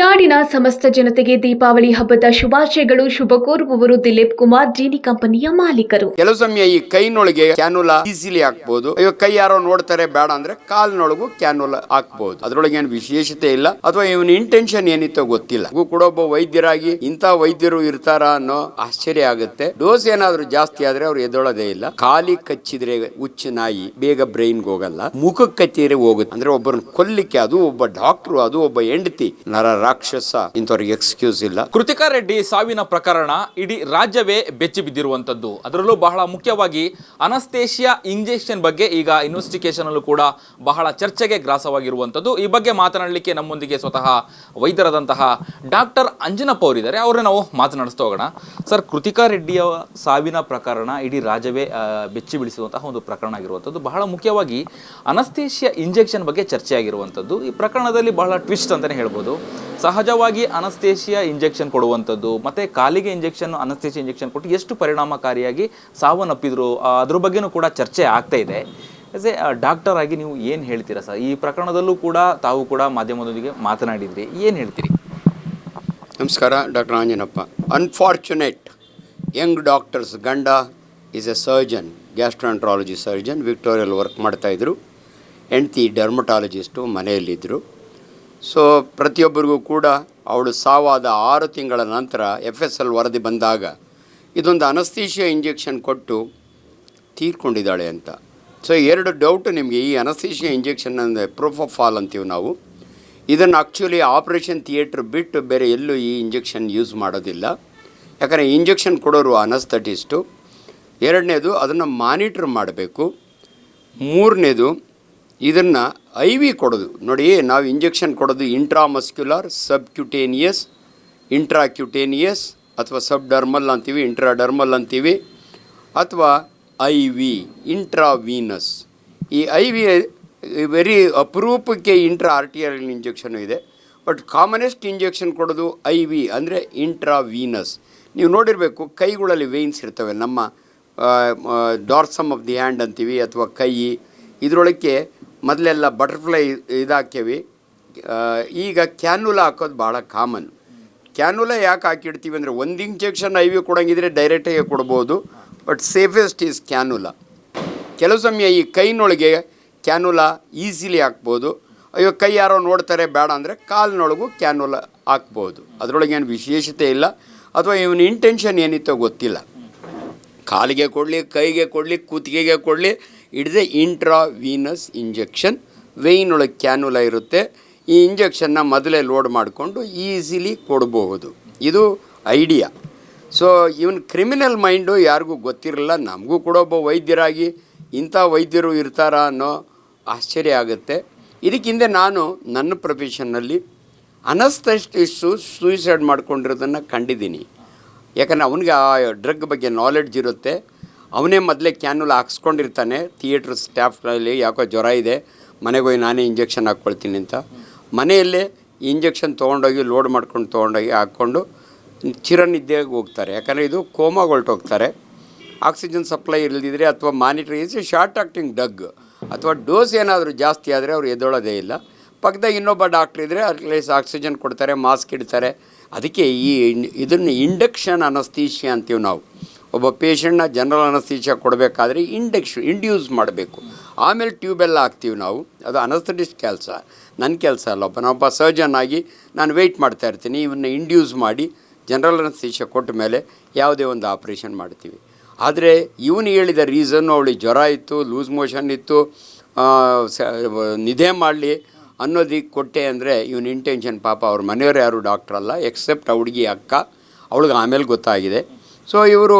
ನಾಡಿನ ಸಮಸ್ತ ಜನತೆಗೆ ದೀಪಾವಳಿ ಹಬ್ಬದ ಶುಭಾಶಯಗಳು ಶುಭ ಕೋರುವವರು ದಿಲೀಪ್ ಕುಮಾರ್, ಜೀನಿ ಕಂಪನಿಯ ಮಾಲೀಕರು. ಕೆಲವು ಸಮಯ ಈ ಕೈನೊಳಗೆ ಕ್ಯಾನುಲಾ ಈಸಿಲಿ ಹಾಕ್ಬಹುದು ಕೈ ಯಾರೋ ನೋಡ್ತಾರೆ, ಬೇಡ ಅಂದ್ರೆ ಕಾಲ್ನೊಳಗೂ ಕ್ಯಾನುಲಾ ಹಾಕ್ಬಹುದು ಅದ್ರೊಳಗೆ ಏನು ವಿಶೇಷತೆ ಇಲ್ಲ. ಅಥವಾ ಇವನ ಇಂಟೆನ್ಷನ್ ಏನಿತ್ತೋ ಗೊತ್ತಿಲ್ಲ. ಕೂಡ ಒಬ್ಬ ವೈದ್ಯರಾಗಿ ಇಂಥ ವೈದ್ಯರು ಇರ್ತಾರ ಅನ್ನೋ ಆಶ್ಚರ್ಯ ಆಗುತ್ತೆ. ಡೋಸ್ ಏನಾದ್ರೂ ಜಾಸ್ತಿ ಆದ್ರೆ ಅವ್ರು ಎದೊಳದೇ ಇಲ್ಲ. ಕಾಲಿ ಕಚ್ಚಿದ್ರೆ ಹುಚ್ಚು ನಾಯಿ ಬೇಗ ಬ್ರೈನ್ ಹೋಗಲ್ಲ. ಮುಖಕ್ಕೆ ಕಚ್ಚಿದ್ರೆ ಹೋಗುತ್ತೆ. ಅಂದ್ರೆ ಒಬ್ಬರನ್ನ ಕೊಲ್ಲಿಕ್ಕೆ ಅದು ಒಬ್ಬ ಡಾಕ್ಟ್ರು ಅದು ಒಬ್ಬ ಹೆಂಡತಿ ನರ ರಾಕ್ಷಸ ಇಂಥವ್ರಿಗೆ ಎಕ್ಸ್ಕ್ಯೂಸ್ ಇಲ್ಲ. ಕೃತಿಕಾ ರೆಡ್ಡಿ ಸಾವಿನ ಪ್ರಕರಣ ಇಡೀ ರಾಜ್ಯವೇ ಬೆಚ್ಚಿ ಬಿದ್ದಿರುವಂತದ್ದು ಅದರಲ್ಲೂ ಬಹಳ ಮುಖ್ಯವಾಗಿ ಅನಸ್ತೇಷಿಯಾ ಇಂಜೆಕ್ಷನ್ ಬಗ್ಗೆ ಈಗ ಇನ್ವೆಸ್ಟಿಗೇಷನ್ ಅಲ್ಲೂ ಕೂಡ ಬಹಳ ಚರ್ಚೆಗೆ ಗ್ರಾಸವಾಗಿರುವಂತದ್ದು ಈ ಬಗ್ಗೆ ಮಾತನಾಡಲಿಕ್ಕೆ ನಮ್ಮೊಂದಿಗೆ ಸ್ವತಃ ವೈದ್ಯರಾದಂತಹ ಡಾಕ್ಟರ್ ಅಂಜನಪ್ಪ ಅವರಿದ್ದಾರೆ. ಅವರನ್ನ ನಾವು ಮಾತನಾಡಿಸ್ತಾ ಹೋಗೋಣ. ಸರ್, ಕೃತಿಕಾ ರೆಡ್ಡಿಯ ಸಾವಿನ ಪ್ರಕರಣ ಇಡೀ ರಾಜ್ಯವೇ ಬೆಚ್ಚಿ ಬಿಡಿಸುವಂತಹ ಒಂದು ಪ್ರಕರಣ ಆಗಿರುವಂಥದ್ದು. ಬಹಳ ಮುಖ್ಯವಾಗಿ ಅನಸ್ತೇಷಿಯಾ ಇಂಜೆಕ್ಷನ್ ಬಗ್ಗೆ ಚರ್ಚೆ ಆಗಿರುವಂಥದ್ದು ಈ ಪ್ರಕರಣದಲ್ಲಿ ಬಹಳ ಟ್ವಿಸ್ಟ್ ಅಂತಲೇ ಹೇಳ್ಬೋದು. ಸಹಜವಾಗಿ ಅನಸ್ತೇಷಿಯಾ ಇಂಜೆಕ್ಷನ್ ಕೊಡುವಂಥದ್ದು, ಮತ್ತೆ ಕಾಲಿಗೆ ಇಂಜೆಕ್ಷನ್, ಅನಸ್ತೇಷಿಯಾ ಇಂಜೆಕ್ಷನ್ ಕೊಟ್ಟು ಎಷ್ಟು ಪರಿಣಾಮಕಾರಿಯಾಗಿ ಸಾವನ್ನಪ್ಪಿದ್ರು ಅದ್ರ ಬಗ್ಗೆನೂ ಕೂಡ ಚರ್ಚೆ ಆಗ್ತಾ ಇದೆ. ಎಸ್ ಎ ಡಾಕ್ಟರ್ ಆಗಿ ನೀವು ಏನು ಹೇಳ್ತೀರಾ ಸರ್? ಈ ಪ್ರಕರಣದಲ್ಲೂ ಕೂಡ ತಾವು ಕೂಡ ಮಾಧ್ಯಮದೊಂದಿಗೆ ಮಾತನಾಡಿದ್ರಿ. ಏನು ಹೇಳ್ತೀರಿ? ನಮಸ್ಕಾರ, doctor Anjanappa. Unfortunate young doctors ಗಂಡ is a surgeon gastroenterology surgeon ವಿಕ್ಟೋರಿಯಲ್ work ಮಾಡ್ತಾಯಿದ್ರು ಹೆಂಡ್ತಿ ಡರ್ಮಟಾಲಜಿಸ್ಟು ಮನೆಯಲ್ಲಿದ್ದರು ಸೊ ಪ್ರತಿಯೊಬ್ಬರಿಗೂ ಕೂಡ ಅವಳು ಸಾವಾದ ಆರು ತಿಂಗಳ ನಂತರ ಎಫ್ ಎಸ್ ಎಲ್ ವರದಿ ಬಂದಾಗ ಇದೊಂದು ಅನಸ್ತೀಷಿಯಾ ಇಂಜೆಕ್ಷನ್ ಕೊಟ್ಟು ತೀರ್ಕೊಂಡಿದ್ದಾಳೆ ಅಂತ. ಸೊ ಎರಡು ಡೌಟ್ ನಿಮಗೆ ಈ ಅನಸ್ತೀಷಿಯಾ ಇಂಜೆಕ್ಷನ್ ಅಂದರೆ ಪ್ರೂಫ್ ಆಫ್ ಫಾಲ್ ಅಂತೀವಿ ನಾವು. ಇದನ್ನು ಆ್ಯಕ್ಚುಲಿ ಆಪ್ರೇಷನ್ ಥಿಯೇಟ್ರ್ ಬಿಟ್ಟು ಬೇರೆ ಎಲ್ಲೂ ಈ ಇಂಜೆಕ್ಷನ್ ಯೂಸ್ ಮಾಡೋದಿಲ್ಲ. ಯಾಕಂದರೆ ಇಂಜೆಕ್ಷನ್ ಕೊಡೋರು ಅನಸ್ತಟಿಸ್ಟು ಎರಡನೇದು ಅದನ್ನು ಮಾನಿಟ್ರ್ ಮಾಡಬೇಕು. ಮೂರನೇದು ಇದನ್ನು ಐ ವಿ ಕೊಡೋದು. ನೋಡಿ, ನಾವು ಇಂಜೆಕ್ಷನ್ ಕೊಡೋದು ಇಂಟ್ರಾಮಸ್ಕ್ಯುಲರ್ ಸಬ್ಕ್ಯುಟೇನಿಯಸ್ ಇಂಟ್ರಾಕ್ಯುಟೇನಿಯಸ್ ಅಥವಾ ಸಬ್ ಡರ್ಮಲ್ ಅಂತೀವಿ ಇಂಟ್ರಾಡರ್ಮಲ್ ಅಂತೀವಿ, ಅಥವಾ ಐ ವಿ ಇಂಟ್ರಾವೀನಸ್ ಈ ಐ ವಿ ವೆರಿ ಅಪರೂಪಕ್ಕೆ ಇಂಟ್ರಾ ಆರ್ಟಿಯಲ್ ಇಂಜೆಕ್ಷನ್ ಇದೆ. ಬಟ್ ಕಾಮನೆಸ್ಟ್ ಇಂಜೆಕ್ಷನ್ ಕೊಡೋದು ಐ ವಿ ಅಂದರೆ ಇಂಟ್ರಾವೀನಸ್ ನೀವು ನೋಡಿರಬೇಕು, ಕೈಗಳಲ್ಲಿ ವೇಯ್ನ್ಸ್ ಇರ್ತವೆ. ನಮ್ಮ ಡಾರ್ಸಮ್ ಆಫ್ ದಿ ಹ್ಯಾಂಡ್ ಅಂತೀವಿ, ಅಥವಾ ಕೈ. ಇದರೊಳಕ್ಕೆ ಮೊದಲೆಲ್ಲ ಬಟರ್ಫ್ಲೈ ಇದಾಕ್ಯವಿ. ಈಗ ಕ್ಯಾನುಲಾ ಹಾಕೋದು ಭಾಳ ಕಾಮನ್ ಕ್ಯಾನುಲಾ ಯಾಕೆ ಹಾಕಿಡ್ತೀವಿ ಅಂದರೆ ಒಂದು ಇಂಜೆಕ್ಷನ್ ಐ ವಿ ಕೊಡೋಂಗಿದ್ರೆ ಡೈರೆಕ್ಟಾಗಿ ಕೊಡ್ಬೋದು ಬಟ್ ಸೇಫೆಸ್ಟ್ ಈಸ್ ಕ್ಯಾನುಲಾ ಕೆಲವು ಸಮಯ ಈ ಕೈನೊಳಗೆ ಕ್ಯಾನುಲಾ ಈಸಿಲಿ ಹಾಕ್ಬೋದು. ಅಯ್ಯೋ, ಕೈ ಯಾರೋ ನೋಡ್ತಾರೆ, ಬೇಡ ಅಂದರೆ ಕಾಲಿನೊಳಗೂ ಕ್ಯಾನುಲಾ ಹಾಕ್ಬೋದು. ಅದರೊಳಗೆ ಏನು ವಿಶೇಷತೆ ಇಲ್ಲ. ಅಥವಾ ಇವನ ಇಂಟೆನ್ಷನ್ ಏನಿತ್ತೋ ಗೊತ್ತಿಲ್ಲ. ಕಾಲಿಗೆ ಕೊಡಲಿ, ಕೈಗೆ ಕೊಡಲಿ, ಕುತ್ತಿಗೆಗೆ ಕೊಡಲಿ. ಇಡದೆ ಇಂಟ್ರಾವೀನಸ್ ಇಂಜೆಕ್ಷನ್ ವೆಯ್ನೊಳಗೆ ಕ್ಯಾನುಲ ಇರುತ್ತೆ. ಈ ಇಂಜೆಕ್ಷನ್ನ ಮೊದಲೇ ಲೋಡ್ ಮಾಡಿಕೊಂಡು ಈಸಿಲಿ ಕೊಡಬಹುದು. ಇದು idea so even criminal mind ಯಾರಿಗೂ ಗೊತ್ತಿರಲ್ಲ, ನಮಗೂ ಕೂಡ ಒಬ್ಬ ವೈದ್ಯರಾಗಿ ಇಂಥ ವೈದ್ಯರು ಇರ್ತಾರ ಅನ್ನೋ ಆಶ್ಚರ್ಯ ಆಗುತ್ತೆ. ಇದಕ್ಕಿಂತ ನಾನು ನನ್ನ ಪ್ರೊಫೆಷನ್ನಲ್ಲಿ ಅನಸ್ತಷ್ಟು ಸೂಸೈಡ್ ಮಾಡ್ಕೊಂಡಿರೋದನ್ನು ಕಂಡಿದ್ದೀನಿ. ಯಾಕಂದರೆ ಅವನಿಗೆ ಆ ಡ್ರಗ್ ಬಗ್ಗೆ ನಾಲೆಡ್ಜ್ ಇರುತ್ತೆ. ಅವನೇ ಮೊದಲೇ ಕ್ಯಾನುಲ್ ಹಾಕ್ಸ್ಕೊಂಡಿರ್ತಾನೆ ಥಿಯೇಟ್ರ್ ಸ್ಟಾಫ್ನಲ್ಲಿ ಯಾಕೋ ಜ್ವರ ಇದೆ, ಮನೆಗೆ ಹೋಗಿ ನಾನೇ ಇಂಜೆಕ್ಷನ್ ಹಾಕ್ಕೊಳ್ತೀನಿ ಅಂತ. ಮನೆಯಲ್ಲೇ ಇಂಜೆಕ್ಷನ್ ತೊಗೊಂಡೋಗಿ ಲೋಡ್ ಮಾಡ್ಕೊಂಡು ತೊಗೊಂಡೋಗಿ ಹಾಕ್ಕೊಂಡು ಚಿರನಿದ್ದೆಗೆ ಹೋಗ್ತಾರೆ. ಯಾಕಂದರೆ ಇದು ಕೋಮಾಗ ಹೊರಟೋಗ್ತಾರೆ ಆಕ್ಸಿಜನ್ ಸಪ್ಲೈ ಇಲ್ಲದಿದ್ದರೆ ಅಥವಾ monitor is short acting drug ಅಥವಾ ಡೋಸ್ ಏನಾದರೂ ಜಾಸ್ತಿ ಆದರೆ ಅವ್ರು ಎದ್ದೊಳೋದೇ ಇಲ್ಲ. ಪಕ್ಕದಾಗ ಇನ್ನೊಬ್ಬ ಡಾಕ್ಟ್ರ್ ಇದ್ದರೆ ಅಟ್ಲೀಸ್ಟ್ ಆಕ್ಸಿಜನ್ ಕೊಡ್ತಾರೆ ಮಾಸ್ಕ್ ಇಡ್ತಾರೆ. ಅದಕ್ಕೆ ಈ ಇದನ್ನು ಇಂಡಕ್ಷನ್ ಅನಸ್ತೀಷಿಯಾ ಅಂತೀವಿ ನಾವು. ಒಬ್ಬ ಪೇಷಂಟ್ನ ಜನರಲ್ ಅನಸ್ತೀಷ್ಯ ಕೊಡಬೇಕಾದ್ರೆ ಇಂಡಕ್ಷ ಇಂಡ್ಯೂಸ್ ಮಾಡಬೇಕು. ಆಮೇಲೆ ಟ್ಯೂಬೆಲ್ಲ ಹಾಕ್ತೀವಿ ನಾವು. ಅದು ಅನಸ್ತಟಿಸ್ಟ್ ಕೆಲಸ. ನನ್ನ ಕೆಲಸ ಅಲ್ಲ, ಒಬ್ಬ ನಾನೊಬ್ಬ ಸರ್ಜನ್ ಆಗಿ ನಾನು ವೆಯ್ಟ್ ಮಾಡ್ತಾ ಇರ್ತೀನಿ. ಇವನ್ನ ಇಂಡ್ಯೂಸ್ ಮಾಡಿ ಜನರಲ್ ಅನಸ್ತೀಷ್ಯ ಕೊಟ್ಟ ಮೇಲೆ ಯಾವುದೇ ಒಂದು ಆಪ್ರೇಷನ್ ಮಾಡ್ತೀವಿ. ಆದರೆ ಇವನು ಹೇಳಿದ ರೀಸನ್ನು ಅವಳಿಗೆ ಜ್ವರ ಇತ್ತು ಲೂಸ್ ಮೋಷನ್ ಇತ್ತು ನಿಧೆ ಮಾಡಲಿ ಅನ್ನೋದಕ್ಕೆ ಕೊಟ್ಟೆ ಅಂದರೆ ಇವನ ಇಂಟೆನ್ಷನ್ ಪಾಪ ಅವ್ರ ಮನೆಯವರು ಯಾರು ಡಾಕ್ಟ್ರ್ ಅಲ್ಲ ಎಕ್ಸೆಪ್ಟ್ ಆ ಹುಡುಗಿ ಅಕ್ಕ, ಅವಳಿಗೆ ಆಮೇಲೆ ಗೊತ್ತಾಗಿದೆ. ಸೊ ಇವರು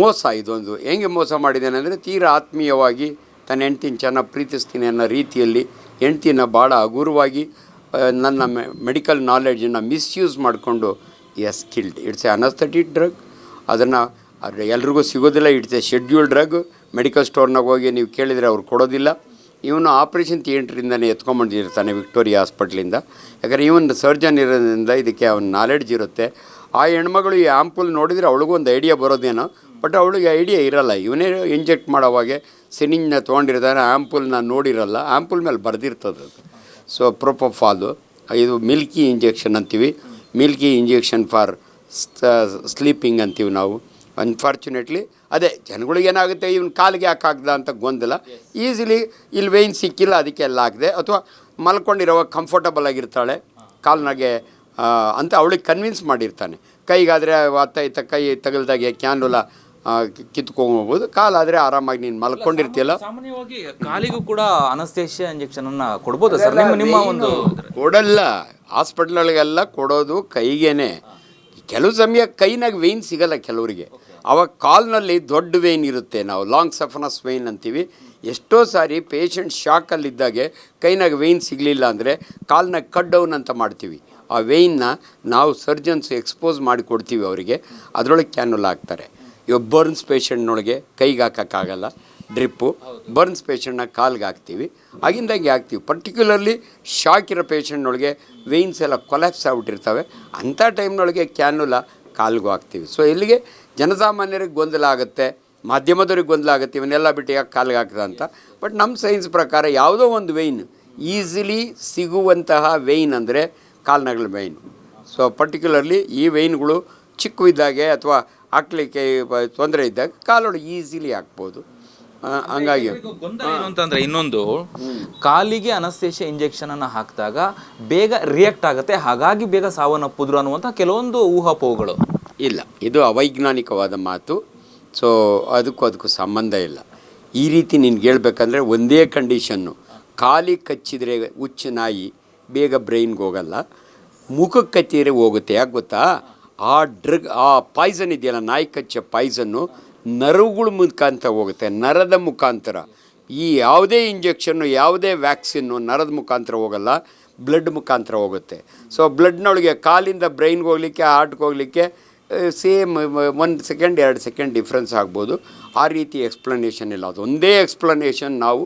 ಮೋಸ ಇದೊಂದು. ಹೆಂಗೆ ಮೋಸ ಮಾಡಿದ್ದೇನೆ ಅಂದರೆ ತೀರಾ ಆತ್ಮೀಯವಾಗಿ ತನ್ನ ಹೆಂಡ್ತಿನ ಚೆನ್ನಾಗಿ ಪ್ರೀತಿಸ್ತೀನಿ ಅನ್ನೋ ರೀತಿಯಲ್ಲಿ ಹೆಂಡ್ತಿನ ಭಾಳ ಹಗುರವಾಗಿ ನನ್ನ ಮೆಡಿಕಲ್ ನಾಲೆಡ್ಜನ್ನು ಮಿಸ್ಯೂಸ್ ಮಾಡಿಕೊಂಡು has killed it's a anaesthetic drug ಅದನ್ನು ಎಲ್ರಿಗೂ ಸಿಗೋದಿಲ್ಲ. It's a schedule drug medical ಸ್ಟೋರ್ನಾಗ ಹೋಗಿ ನೀವು ಕೇಳಿದರೆ ಅವ್ರು ಕೊಡೋದಿಲ್ಲ. ಇವನು ಆಪ್ರೇಷನ್ ಥಿಯೇಟ್ರಿಂದನೇ ಎತ್ಕೊಂಡ್ಬಂದಿರ್ತಾನೆ ವಿಕ್ಟೋರಿಯಾ ಹಾಸ್ಪಿಟ್ಲಿಂದ. ಯಾಕಂದರೆ ಇವನು ಸರ್ಜನ್ ಇರೋದ್ರಿಂದ ಇದಕ್ಕೆ ಅವನ ನಾಲೆಡ್ಜ್ ಇರುತ್ತೆ. ಆ ಹೆಣ್ಮಗಳು ಈ ಆ್ಯಂಪುಲ್ ನೋಡಿದರೆ ಅವಳಿಗೂ ಒಂದು ಐಡಿಯಾ ಬರೋದೇನೋ ಬಟ್ ಅವಳಿಗೆ ಐಡಿಯಾ ಇರಲ್ಲ. ಇವನೇ ಇಂಜೆಕ್ಟ್ ಮಾಡೋವಾಗೆ ಸಿನಿಂಗ್ನ ತೊಗೊಂಡಿರ್ತಾನೆ ಆ್ಯಂಪುಲ್ನ ನೋಡಿರಲ್ಲ ಆ್ಯಂಪುಲ್ ಮೇಲೆ ಬರೆದಿರ್ತದೆ ಅದು. ಸೊ ಪ್ರೊಪೋಫಾಲು ಇದು ಮಿಲ್ಕಿ ಇಂಜೆಕ್ಷನ್ ಅಂತೀವಿ. ಮಿಲ್ಕಿ ಇಂಜೆಕ್ಷನ್ ಫಾರ್ ಸ್ಲೀಪಿಂಗ್ ಅಂತೀವಿ ನಾವು. ಅನ್ಫಾರ್ಚುನೇಟ್ಲಿ ಅದೇ ಜನಗಳಿಗೆ ಏನಾಗುತ್ತೆ? ಇವನ್ ಕಾಲಿಗೆ ಯಾಕೆ ಹಾಕ್ದ ಅಂತ ಗೊಂದಲ. ಈಸಿಲಿ ಇಲ್ಲಿ ವೇನ್ ಸಿಕ್ಕಿಲ್ಲ ಅದಕ್ಕೆ ಎಲ್ಲ ಹಾಕಿದೆ ಅಥವಾ ಮಲ್ಕೊಂಡಿರೋವಾಗ ಕಂಫರ್ಟಬಲ್ ಆಗಿರ್ತಾಳೆ. ಕಾಲ್ನಾಗೆ ಅಂತ ಅವಳಿಗೆ ಕನ್ವಿನ್ಸ್ ಮಾಡಿರ್ತಾನೆ. ಕೈಗಾದರೆ ಅತ್ತ ಇತ್ತ ಕೈ ತಗಲ್ದಾಗೆ ಕ್ಯಾನ್ಡುಲ ಕಿತ್ಕೊಂಡ್ಬೋದು ಕಾಲಾದರೆ ಆರಾಮಾಗಿ ನೀನು ಮಲ್ಕೊಂಡಿರ್ತೀಯಲ್ಲ? ಸಾಮಾನ್ಯವಾಗಿ ಕಾಲಿಗೂ ಕೂಡ ಅನಸ್ತೇಷಿಯಾ ಇಂಜೆಕ್ಷನ್ ಅನ್ನ ಕೊಡ್ಬೋದು ಸರ್. ನಿಮ್ಮ ನಿಮ್ಮ ಒಂದು ಕೊಡಲ್ಲ. ಹಾಸ್ಪಿಟ್ಲ್ಗಳಿಗೆಲ್ಲ ಕೊಡೋದು ಕೈಗೇನೆ. ಕೆಲವು ಸಮಯ ಕೈನಾಗ ವೇನ್ ಸಿಗಲ್ಲ ಕೆಲವರಿಗೆ. ಅವಾಗ ಕಾಲ್ನಲ್ಲಿ ದೊಡ್ಡ ವೇನ್ ಇರುತ್ತೆ. ನಾವು ಲಾಂಗ್ ಸಫನಸ್ ವೇನ್ ಅಂತೀವಿ. ಎಷ್ಟೋ ಸಾರಿ ಪೇಷಂಟ್ ಶಾಕಲ್ಲಿದ್ದಾಗೆ ಕೈನಾಗ ವೇನ್ ಸಿಗಲಿಲ್ಲ ಅಂದರೆ ಕಾಲ್ನಾಗ ಕಟ್ ಡೌನ್ ಅಂತ ಮಾಡ್ತೀವಿ. ಆ ವೇನ್ನ ನಾವು ಸರ್ಜನ್ಸ್ ಎಕ್ಸ್ಪೋಸ್ ಮಾಡಿ ಕೊಡ್ತೀವಿ ಅವರಿಗೆ. ಅದರೊಳಗೆ ಕ್ಯಾನುಲ್ ಹಾಕ್ತಾರೆ ಇವಾಗ ಬರ್ನ್ಸ್ ಪೇಷಂಟ್ನೊಳಗೆ ಕೈಗೆ ಹಾಕೋಕ್ಕಾಗಲ್ಲ ಡ್ರಿಪ್ಪು ಬರ್ನ್ಸ್ ಪೇಷಂಟ್ನ ಕಾಲ್ಗೆ ಹಾಕ್ತೀವಿ. ಆಗಿಂದಾಗಿ ಹಾಕ್ತೀವಿ. ಪರ್ಟಿಕ್ಯುಲರ್ಲಿ ಶಾಕ್ ಇರೋ ಪೇಷಂಟ್ನೊಳಗೆ ವೆಯ್ನ್ಸ್ ಎಲ್ಲ ಕೊಲ್ಯಾಪ್ಸ್ ಆಗ್ಬಿಟ್ಟಿರ್ತವೆ. ಅಂಥ ಟೈಮ್ನೊಳಗೆ ಕ್ಯಾನುಲ ಕಾಲ್ಗೂ ಹಾಕ್ತೀವಿ. ಸೊ ಇಲ್ಲಿಗೆ ಜನಸಾಮಾನ್ಯರಿಗೆ ಗೊಂದಲ ಆಗುತ್ತೆ. ಮಾಧ್ಯಮದವ್ರಿಗೆ ಗೊಂದಲ ಆಗುತ್ತೆ. ಇವನ್ನೆಲ್ಲ ಬಿಟ್ಟು ಯಾಕೆ ಕಾಲ್ಗೆ ಹಾಕ್ದ ಅಂತ. ಬಟ್ ನಮ್ಮ ಸೈನ್ಸ್ ಪ್ರಕಾರ ಯಾವುದೋ ಒಂದು ವೆಯ್ನ್ ಈಸಿಲಿ ಸಿಗುವಂತಹ ವೆಯ್ನ್ ಅಂದರೆ ಕಾಲ್ನಗಳ ವೇಯ್ನ್ ಸೊ ಪರ್ಟಿಕ್ಯುಲರ್ಲಿ ಈ ವೆಯ್ನ್ಗಳು ಚಿಕ್ಕವಿದ್ದಾಗೆ ಅಥವಾ ಹಾಕ್ಲಿಕ್ಕೆ ತೊಂದರೆ ಇದ್ದಾಗ ಕಾಲೊಳಗೆ ಈಸಿಲಿ ಹಾಕ್ಬೋದು. ಹಂಗಾಗಿ. ಗೊಂದಲ ಏನು ಅಂತಂದ್ರೆ ಇನ್ನೊಂದು ಕಾಲಿಗೆ ಅನಸ್ತೇಷ ಇಂಜೆಕ್ಷನ್ ಅನ್ನ ಹಾಕಿದಾಗ ಬೇಗ ರಿಯಾಕ್ಟ್ ಆಗುತ್ತೆ. ಹಾಗಾಗಿ ಬೇಗ ಸಾವನ್ನಪ್ಪುದ್ರು ಅನ್ನುವಂಥ ಕೆಲವೊಂದು ಊಹಾಪೋಹಗಳು. ಇಲ್ಲ ಇದು ಅವೈಜ್ಞಾನಿಕವಾದ ಮಾತು. ಸೊ ಅದಕ್ಕೂ ಅದಕ್ಕೂ ಸಂಬಂಧ ಇಲ್ಲ. ಈ ರೀತಿ ನಿನ್ಗೆ ಹೇಳ್ಬೇಕಂದ್ರೆ ಒಂದೇ ಕಂಡೀಷನ್ನು ಕಾಲಿ ಕಚ್ಚಿದರೆ ಹುಚ್ಚು ನಾಯಿ ಬೇಗ ಬ್ರೈನ್ಗೆ ಹೋಗಲ್ಲ. ಮುಖಕ್ಕೆ ಕಚ್ಚಿದರೆ ಹೋಗುತ್ತೆ. ಯಾಕೆ ಗೊತ್ತಾ? ಆ ಡ್ರಗ್ ಆ ಪಾಯ್ಸನ್ ಇದೆಯಲ್ಲ ನಾಯಿ ಕಚ್ಚೋ ಪಾಯ್ಸನ್ನು ನರವುಗಳ ಮುಖಾಂತರ ಹೋಗುತ್ತೆ, ನರದ ಮುಖಾಂತರ. ಈ ಯಾವುದೇ ಇಂಜೆಕ್ಷನ್ನು ಯಾವುದೇ ವ್ಯಾಕ್ಸಿನ್ನು ನರದ ಮುಖಾಂತರ ಹೋಗಲ್ಲ ಬ್ಲಡ್ ಮುಖಾಂತರ ಹೋಗುತ್ತೆ. ಸೊ ಬ್ಲಡ್ನೊಳಗೆ ಕಾಲಿಂದ ಬ್ರೈನ್ಗೆ ಹೋಗಲಿಕ್ಕೆ ಹಾರ್ಟ್ಗೆ ಹೋಗಲಿಕ್ಕೆ ಸೇಮ್ ಒಂದು ಸೆಕೆಂಡ್ ಎರಡು ಸೆಕೆಂಡ್ ಡಿಫ್ರೆನ್ಸ್ ಆಗ್ಬೋದು. ಆ ರೀತಿ ಎಕ್ಸ್ಪ್ಲನೇಷನ್ ಇಲ್ಲ. ಅದು ಒಂದೇ ಎಕ್ಸ್ಪ್ಲನೇಷನ್ ನಾವು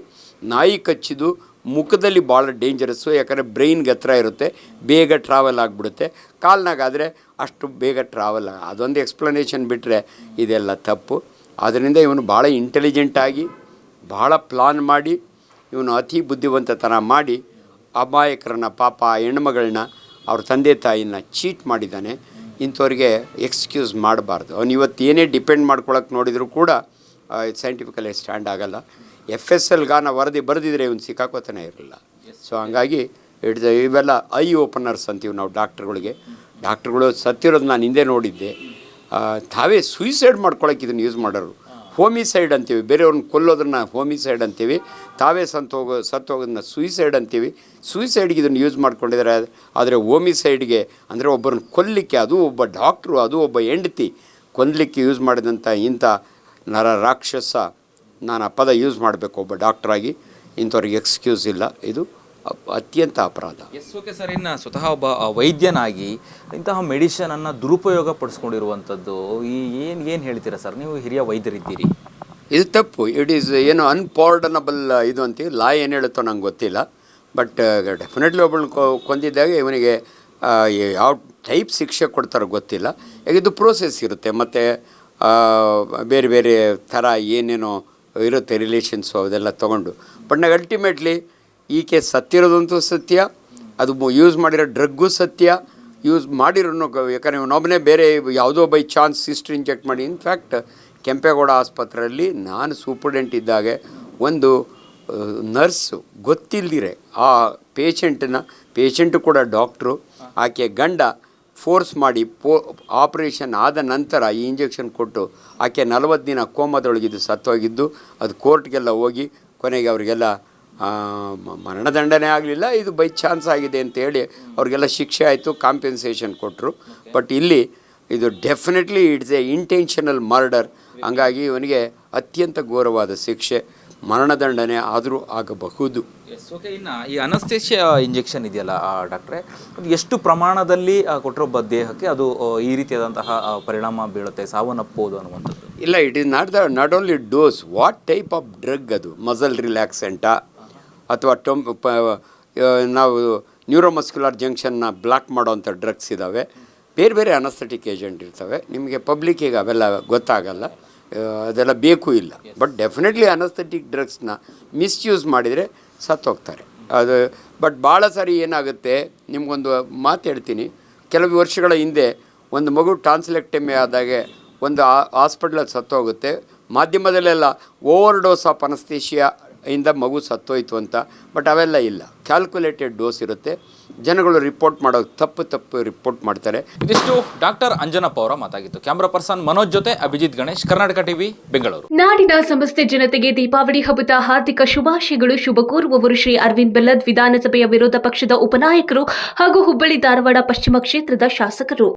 ನಾಯಿ ಕಚ್ಚಿದ್ದು ಮುಖದಲ್ಲಿ ಭಾಳ ಡೇಂಜರಸ್ಸು ಯಾಕಂದರೆ ಬ್ರೈನ್ಗೆ ಹತ್ರ ಇರುತ್ತೆ, ಬೇಗ ಟ್ರಾವೆಲ್ ಆಗಿಬಿಡುತ್ತೆ. ಕಾಲ್ನಾಗಾದರೆ ಅಷ್ಟು ಬೇಗ ಟ್ರಾವೆಲ್ ಅದೊಂದು ಎಕ್ಸ್ಪ್ಲನೇಷನ್ ಬಿಟ್ಟರೆ ಇದೆಲ್ಲ ತಪ್ಪು. ಆದ್ದರಿಂದ ಇವನು ಭಾಳ ಇಂಟೆಲಿಜೆಂಟಾಗಿ ಭಾಳ ಪ್ಲಾನ್ ಮಾಡಿ, ಇವನು ಅತಿ ಬುದ್ಧಿವಂತತನ ಮಾಡಿ, ಅಮಾಯಕರನ್ನ, ಪಾಪ ಹೆಣ್ಮಗಳನ್ನ ಅವ್ರ ತಂದೆ ತಾಯಿನ ಚೀಟ್ ಮಾಡಿದ್ದಾನೆ. ಇಂಥವ್ರಿಗೆ ಎಕ್ಸ್ಕ್ಯೂಸ್ ಮಾಡಬಾರ್ದು. ಅವ್ನು ಇವತ್ತು ಏನೇ ಡಿಪೆಂಡ್ ಮಾಡ್ಕೊಳಕ್ಕೆ ನೋಡಿದರೂ ಕೂಡ ಸೈಂಟಿಫಿಕಲಿ ಸ್ಟ್ಯಾಂಡ್ ಆಗಲ್ಲ. ಎಫ್ ಎಸ್ ಎಲ್ ಗಾನ ವರದಿ ಬರೆದಿದ್ರೆ ಇವನು ಸಿಕ್ಕಾಕೋತಾನೆ ಇರಲಿಲ್ಲ ಸೊ ಹಂಗಾಗಿ ಇಟ್ಸ್ ಇವೆಲ್ಲ ಐ ಓಪನರ್ಸ್ ಅಂತೀವಿ ನಾವು ಡಾಕ್ಟ್ರುಗಳಿಗೆ. ಡಾಕ್ಟ್ರುಗಳು ಸತ್ತಿರೋದು ನಾನು ಹಿಂದೆ ನೋಡಿದ್ದೆ. ತಾವೇ ಸುಯಿಸೈಡ್ ಮಾಡ್ಕೊಳಕ್ಕೆ ಇದನ್ನು ಯೂಸ್ ಮಾಡೋರು. ಹೋಮಿಸೈಡ್ ಅಂತೀವಿ. ಬೇರೆಯವ್ರನ್ನ ಕೊಲ್ಲೋದನ್ನ ಹೋಮಿಸೈಡ್ ಅಂತೀವಿ. ತಾವೇ ಸಂತ ಹೋಗೋ, ಸತ್ತು ಹೋಗೋದನ್ನ ಸುಯಿಸೈಡ್ ಅಂತೀವಿ. ಸುಯಿಸೈಡ್ಗೆ ಇದನ್ನು ಯೂಸ್ ಮಾಡ್ಕೊಂಡಿದ್ದಾರೆ ಆದರೆ ಹೋಮಿಸೈಡ್ಗೆ ಅಂದರೆ ಒಬ್ಬರನ್ನ ಕೊಲ್ಲಿಕ್ಕೆ ಅದು ಒಬ್ಬ ಡಾಕ್ಟ್ರು ಅದು ಒಬ್ಬ ಹೆಂಡತಿ ಕೊಲ್ಲಲಿಕ್ಕೆ ಯೂಸ್ ಮಾಡಿದಂಥ ಇಂಥ ನರ ರಾಕ್ಷಸ ನಾನು ಆ ಪದ ಯೂಸ್ ಮಾಡಬೇಕು ಒಬ್ಬ ಡಾಕ್ಟ್ರಾಗಿ ಇಂಥವ್ರಿಗೆ ಎಕ್ಸ್ಕ್ಯೂಸ್ ಇಲ್ಲ. ಇದು ಅತ್ಯಂತ ಅಪರಾಧ. ಎಸ್ ಓಕೆ ಸರ್ ಇನ್ನು ಸ್ವತಃ ಒಬ್ಬ ವೈದ್ಯನಾಗಿ ಇಂತಹ ಮೆಡಿಷನನ್ನು ಅನ್ನ ದುರುಪಯೋಗ ಪಡಿಸ್ಕೊಂಡಿರುವಂಥದ್ದು ಈ ಏನು ಏನು ಹೇಳ್ತೀರಾ ಸರ್? ನೀವು ಹಿರಿಯ ವೈದ್ಯರಿದ್ದೀರಿ. ಇದು ತಪ್ಪು. ಇಟ್ ಈಸ್ ಏನು ಅನ್ಪಾರ್ಡನಬಲ್ ಇದು ಅಂತೀವಿ ಲಾ ಏನು ಹೇಳುತ್ತೋ ನಂಗೆ ಗೊತ್ತಿಲ್ಲ. ಬಟ್ ಡೆಫಿನೆಟ್ಲಿ ಒಬ್ಬಳನ್ನ ಕೊಂದಿದ್ದಾಗ ಇವನಿಗೆ ಯಾವ ಟೈಪ್ ಶಿಕ್ಷೆ ಕೊಡ್ತಾರೋ ಗೊತ್ತಿಲ್ಲ. ಇದು ಪ್ರೋಸೆಸ್ ಇರುತ್ತೆ. ಮತ್ತು ಬೇರೆ ಬೇರೆ ಥರ ಏನೇನೋ ಇರುತ್ತೆ ರಿಲೇಷನ್ಸು ಅದೆಲ್ಲ ತೊಗೊಂಡು. ಬಟ್ ನಾವು ಅಲ್ಟಿಮೇಟ್ಲಿ ಈಕೆ ಸತ್ತಿರೋದಂತೂ ಸತ್ಯ, ಅದು ಯೂಸ್ ಮಾಡಿರೋ ಡ್ರಗ್ಗು ಸತ್ಯ ಯೂಸ್ ಮಾಡಿರೋನು ಯಾಕಂದರೆ ಇವನೊಬ್ಬನೇ ಬೇರೆ ಯಾವುದೋ ಬೈ ಚಾನ್ಸ್ ಸಿಸ್ಟರ್ ಇಂಜೆಕ್ಟ್ ಮಾಡಿ. ಇನ್ಫ್ಯಾಕ್ಟ್ ಕೆಂಪೇಗೌಡ ಆಸ್ಪತ್ರೆಯಲ್ಲಿ ನಾನು ಸೂಪರ್ಡೆಂಟ್ ಇದ್ದಾಗೆ, ಒಂದು ನರ್ಸು ಗೊತ್ತಿಲ್ಲದಿರೆ ಆ ಪೇಷೆಂಟನ್ನ ಪೇಷೆಂಟು ಕೂಡ ಡಾಕ್ಟ್ರು ಆಕೆ ಗಂಡ ಫೋರ್ಸ್ ಮಾಡಿ ಪೋ ಆಪ್ರೇಷನ್ ಆದ ನಂತರ ಈ ಇಂಜೆಕ್ಷನ್ ಕೊಟ್ಟು, ಆಕೆ ನಲವತ್ತು ದಿನ ಕೋಮದೊಳಗಿದ್ದು ಸತ್ತೋಗಿದ್ದು, ಅದು ಕೋರ್ಟ್ಗೆಲ್ಲ ಹೋಗಿ ಕೊನೆಗೆ ಅವರಿಗೆಲ್ಲ ಮರಣದಂಡನೆ ಆಗಲಿಲ್ಲ ಇದು ಬೈ ಚಾನ್ಸ್ ಆಗಿದೆ ಅಂತೇಳಿ ಅವ್ರಿಗೆಲ್ಲ ಶಿಕ್ಷೆ ಆಯಿತು ಕಾಂಪೆನ್ಸೇಷನ್ ಕೊಟ್ಟರು ಬಟ್ ಇಲ್ಲಿ ಇದು definitely it's a intentional murder ಹಂಗಾಗಿ ಇವನಿಗೆ ಅತ್ಯಂತ ಘೋರವಾದ ಶಿಕ್ಷೆ ಮರಣದಂಡನೆ ಆದರೂ ಆಗಬಹುದು. ಓಕೆ ಇನ್ನು ಈ ಅನಸ್ತೇಷಿಯಾ ಇಂಜೆಕ್ಷನ್ ಇದೆಯಲ್ಲ ಡಾಕ್ಟ್ರೆ ಎಷ್ಟು ಪ್ರಮಾಣದಲ್ಲಿ ಕೊಟ್ಟಿರೋ ದೇಹಕ್ಕೆ? ಅದು ಈ ರೀತಿಯಾದಂತಹ ಪರಿಣಾಮ ಬೀಳುತ್ತೆ ಸಾವನ್ನಪ್ಪೋದು ಅನ್ನುವಂಥದ್ದು. ಇಲ್ಲ it is not the not only dose what type of drug ಅದು? ಮಸಲ್ ರಿಲ್ಯಾಕ್ಸೆಂಟಾ ಅಥವಾ ಟೊಮ್ ಪ ಆ, ನಾವು ನ್ಯೂರೋಮಸ್ಕ್ಯುಲರ್ ಜಂಕ್ಷನ್ನ ಬ್ಲಾಕ್ ಮಾಡೋವಂಥ ಡ್ರಗ್ಸ್ ಇದ್ದಾವೆ ಬೇರೆ ಬೇರೆ ಅನಸ್ಥೆಟಿಕ್ ಏಜೆಂಟ್ ಇರ್ತವೆ. ನಿಮಗೆ ಪಬ್ಲಿಕ್ಕಿಗೆ ಅವೆಲ್ಲ ಗೊತ್ತಾಗಲ್ಲ. ಆ, ಅದೆಲ್ಲ ಬೇಕು ಇಲ್ಲ. ಬಟ್ ಡೆಫಿನೆಟ್ಲಿ ಅನಸ್ಥೆಟಿಕ್ ಡ್ರಗ್ಸ್ನ ಮಿಸ್ಯೂಸ್ ಮಾಡಿದರೆ ಸತ್ತೋಗ್ತಾರೆ. ಅದು ಬಟ್ ಭಾಳ ಸಾರಿ ಏನಾಗುತ್ತೆ ನಿಮಗೊಂದು ಮಾತು ಹೇಳ್ತೀನಿ. ಕೆಲವು ವರ್ಷಗಳ ಹಿಂದೆ ಒಂದು ಮಗು ಟ್ರಾನ್ಸ್ಲೆಕ್ಟೆಮಿ ಆದಾಗೆ ಒಂದು ಹಾಸ್ಪಿಟ್ಲಲ್ಲಿ ಸತ್ತೋಗುತ್ತೆ. ಮಾಧ್ಯಮದಲ್ಲೆಲ್ಲ ಓವರ್ ಡೋಸ್ ಆಫ್ ಅನಸ್ತೇಷಿಯಾ ಇಂದ ಮಗು ಸತ್ತೋಯ್ತು ಅಂತ ಬಟ್ ಅವೆಲ್ಲ ಇಲ್ಲ. ಕ್ಯಾಲ್ಕುಲೇಟೆಡ್ ಡೋಸ್ ಇರುತ್ತೆ. ಜನಗಳು ರಿಪೋರ್ಟ್ ಮಾಡೋ ತಪ್ಪು ತಪ್ಪು ರಿಪೋರ್ಟ್ ಮಾಡ್ತಾರೆ. ಇದಿಷ್ಟು ಡಾಕ್ಟರ್ ಅಂಜನಪ್ಪ ಅವರ ಮಾತಾಗಿತ್ತು. ಕ್ಯಾಮ್ರಾ ಪರ್ಸನ್ ಮನೋಜ್ ಜೊತೆ ಅಭಿಜಿತ್ ಗಣೇಶ್ ಕರ್ನಾಟಕ ಟಿವಿ ಬೆಂಗಳೂರು ನಾಡಿನ ಸಮಸ್ತ ಜನತೆಗೆ ದೀಪಾವಳಿ ಹಬ್ಬದ ಹಾರ್ದಿಕ ಶುಭಾಶಯಗಳು. ಶುಭ ಕೋರುವವರು ಶ್ರೀ ಅರವಿಂದ್ ಬೆಲ್ಲದ್ ವಿಧಾನಸಭೆಯ ವಿರೋಧ ಪಕ್ಷದ ಉಪನಾಯಕರು ಹಾಗೂ ಹುಬ್ಬಳ್ಳಿ ಧಾರವಾಡ ಪಶ್ಚಿಮ ಕ್ಷೇತ್ರದ ಶಾಸಕರು.